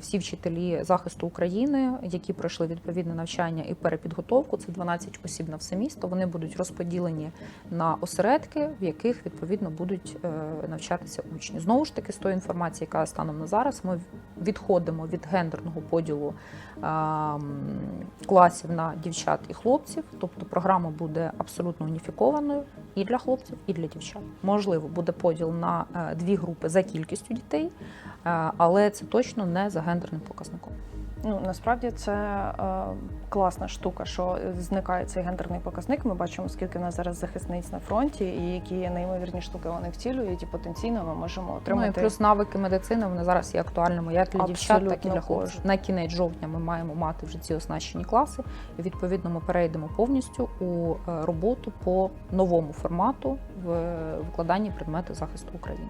Всі вчителі захисту України, які пройшли відповідне навчання і перепідготовку, це 12 осіб на все місто. Вони будуть розподілені на осередки, в яких відповідно будуть е, навчатися учні. Знову ж таки, з тої інформації, яка станом на зараз, ми відходимо від гендерного поділу е, класів на дівчат і хлопців. Тобто програма буде абсолютно уніфікованою і для хлопців, і для дівчат. Можливо, буде поділ на е, дві групи за кількістю дітей, е, але це точно не за гендерним показником. Ну насправді це е, класна штука, що зникає цей гендерний показник. Ми бачимо, скільки в нас зараз захисниць на фронті, і які неймовірні штуки вони втілюють, і потенційно ми можемо Ну, і отримати. плюс навики медицини вони зараз є актуальними як для дівчат, так і для хлопців. На кінець жовтня ми маємо мати вже ці оснащені класи, і відповідно ми перейдемо повністю у е, роботу по новому формату в викладанні предмету захисту України.